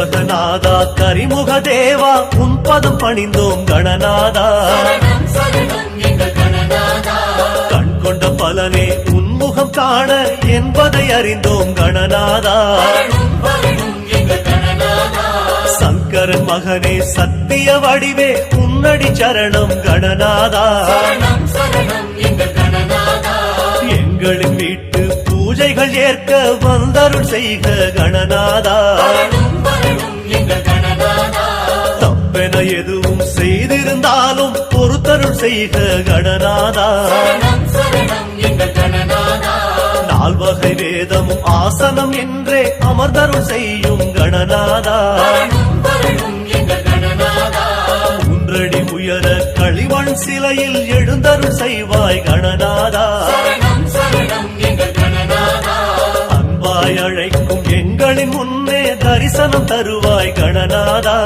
கரிமுக தேவா உன் பதம் பணிந்தோம் கணநாதா. கண் கொண்ட பலனே உன்முகம் காண என்பதை அறிந்தோம் கணநாதா. சங்கரன் மகனே சத்திய வடிவே உன்னடி சரணம் கணநாதா. எங்களின் வீட்டு எங்கள் ஏற்க வந்தருள் செய்க கணநாதா. தப்பென எதுவும் செய்திருந்தாலும் பொறுத்தருள் செய்க கணநாதா. நால்வகை வேதமும் ஆசனம் என்றே அமர்தருள் செய்யும் கணநாதா. வரணும் மூன்றடி உயர களிமண் சிலையில் எழுந்தருள் செய்வாய் கணநாதா. அழைக்கும் எங்களின் முன்னே தரிசனம் தருவாய் கணநாதா.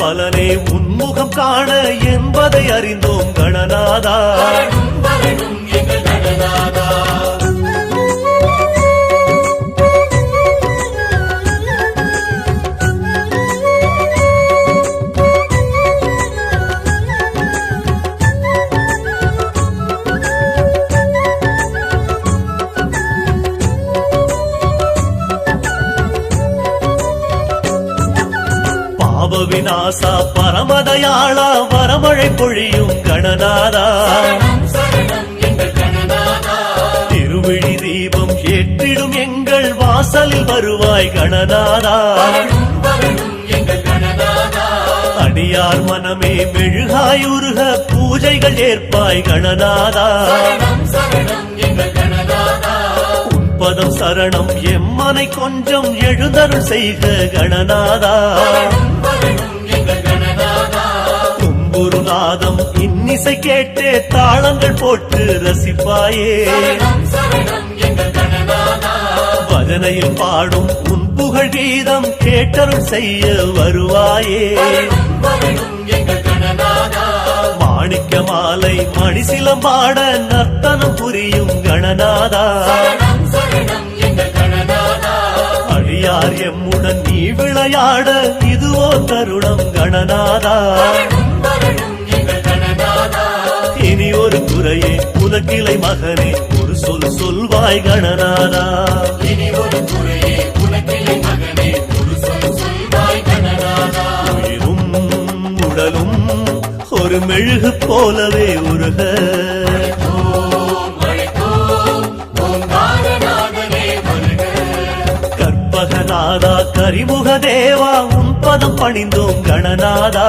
பலனே உன்முகம் காண என்பதை அறிந்தோம் கணநாதா. விநாசா பரமதயாளா வரமழை பொழியும் கணநாதா. திருவிழி தீபம் ஏற்றிடும் எங்கள் வாசலில் வருவாய் கணநாதா. அடியார் மனமே மெழுகாயுருக பூஜைகள் ஏற்பாய் கணநாதா. சரணம் சரணம் எம்மனை கொஞ்சம் எழுந்தருள் செய்க கணநாதா. தும்புருநாதம் இன்னிசை கேட்டே தாளங்கள் போட்டு ரசிப்பாயே. பஜனையில் பாடும் உன் புகழ் கீதம் கேட்டருள் செய்ய வருவாயே. மாணிக்க மாலை மணிசிலம்பாட நர்த்தனம் புரியும் கணநாதா அழியார் எம்முடன் நீ விளையாட இதுவோ தருணம் கணநாதா உலகிலை மகனே ஒரு சொல் சொல்வாய் கணநாதா. இனி ஒரு குறையே உனக்கிளை மகனே ஒரு சொல் சொல்வாய் கணநாதா. உயிரும் உடலும் ஒரு மெழுகு போலவே உருக. கற்பகநாதா கரிமுக தேவா உன் பதம் பணிந்தோம் கணநாதா.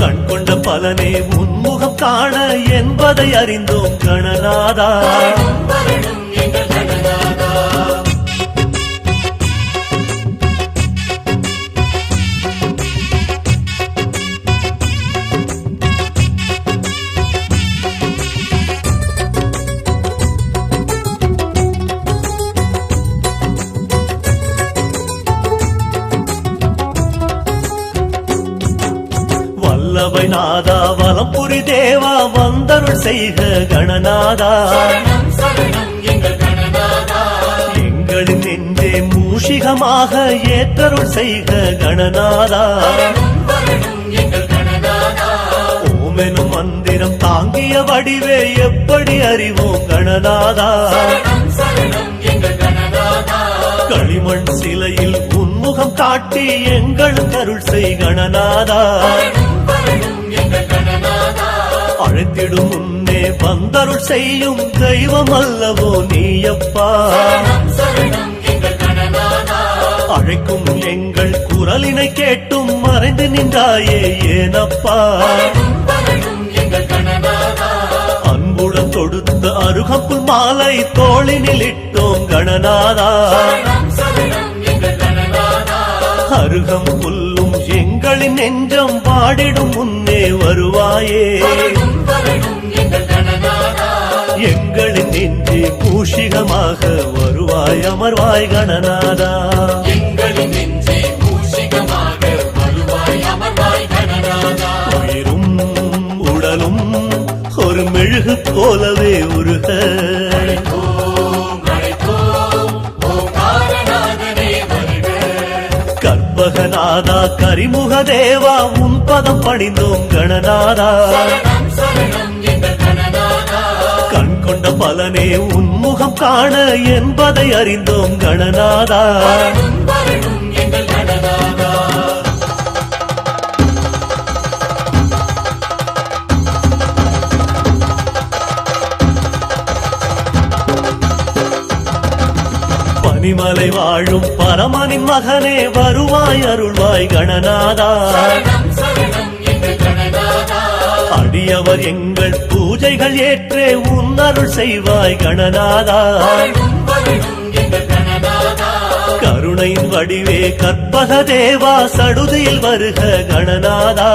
கண் கொண்ட பலனே காண என்பதை அறிந்தோம் கணநாதா வல்லவை நாதா வலம்புரி தேவா வந்தருள் செய்க கணநாதா. எங்கள் எங்களின் நெஞ்சே மூஷிகமாக ஏற்றருள் செய்க கணநாதா. எங்கள் ஓமெனும் மந்திரம் தாங்கிய வடிவே எப்படி அறிவோம் கணநாதா. எங்கள் களிமண் சிலையில் உன்முகம் காட்டி எங்களுக்கு அருள் செய் கணநாதா. அழைத்திடும் உன்னே வந்தருள் செய்யும் தெய்வம் அல்லவோ நீயப்பா. அழைக்கும் எங்கள் குரலினை கேட்டும் மறைந்து நின்றாயே ஏனப்பா. அன்புடன் தொடுத்த அருகம்புல் மாலை தோளினில் இட்டோம் கணநாதா. அருகம் நெஞ்சம் பாடிடும் முன்னே வருவாயே. எங்களின் நெஞ்சே பூஷிகமாக வருவாய் அமர்வாய் கணநாதா. எங்களின் கரிமுக தேவா உன் பதம் பணிந்தோம் கணநாதா. கண் கொண்ட பலனே உன்முகம் காண என்பதை அறிந்தோம் கணநாதா. பனிமலை வாழும் பரமனின் மகனே வருவாய் அருள்வாய் கணநாதா. அடியவர் எங்கள் பூஜைகள் ஏற்றே உன் அருள் செய்வாய் கணநாதா. கருணையின் வடிவே கற்பக தேவா சடுதியில் வருக கணநாதா.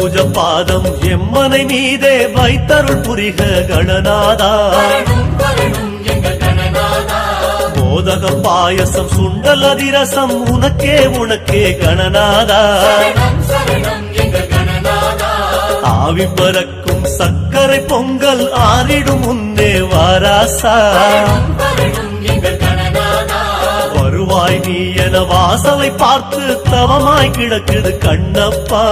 அம்புஜ பாதம் எம்மனை மீதே வைத்தருள் புரிக கணநாதா. போதக பாயசம் சுண்டல் அதிரசம் உனக்கே உனக்கே கணநாதா கணநாதா. ஆவி பறக்கும் சர்க்கரை பொங்கல் ஆறிடும் முன்னே வாராசா. வருவாய் நீ என வாசலை பார்த்து தவமாய் கிடக்குது கண்ணப்பா.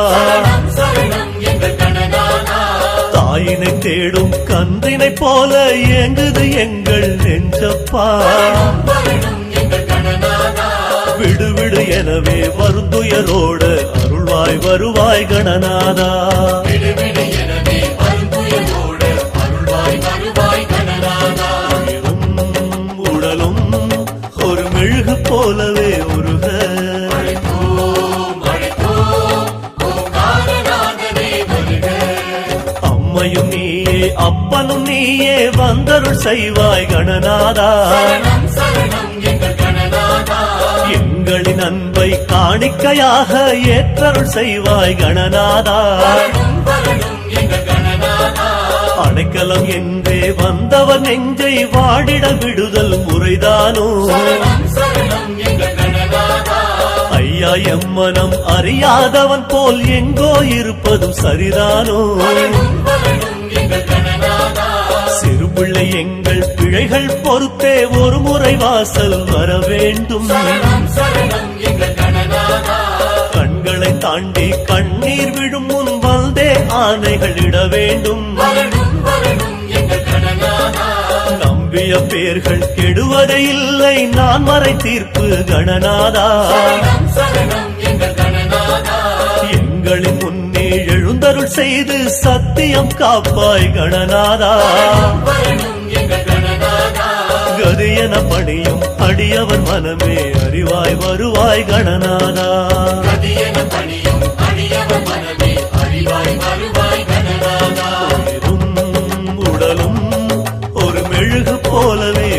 தாயினை தேடும் கன்றினை போல ஏங்குது எங்கள் நெஞ்சப்பா. வரணும் வரணும் எங்கள் கணநாதா விடு விடு எனவே வருந்துயரோடு அருள்வாய் வருவாய் கணநாதா வந்தருள் செய்வாய் கணநாதா. எங்களின் அன்பை காணிக்கையாக ஏற்றருள் செய்வாய் கணநாதா. அடைக்கலம் என்றே வந்தவர் நெஞ்சை வாடிட விடுதல் முறைதானோ? ஐயா எம்மனம் அறியாதவன் போல் எங்கோ இருப்பதும் சரிதானோ? பிள்ளை எங்கள் பிழைகள் பொறுத்தே ஒரு முறை வாசல் வர வேண்டும். கண்களை தாண்டி கண்ணீர் விடும் முன் வந்தே ஆணைகள் இட வேண்டும். நம்பிய பேர்கள் கெடுவதே இல்லை. நான் மறை தீர்ப்பு கணநாதா. கணநாதா எங்களின் முன்னே செய்து சத்தியம் காப்பாய் கணநாதா கதியன பணியும் அடியவன் மனமே அறிவாய் வருவாய் கணநாதா அடியவர் மனமே அறிவாய் வருவாய் கணநாதா உடலும் ஒரு மெழுகு போலவே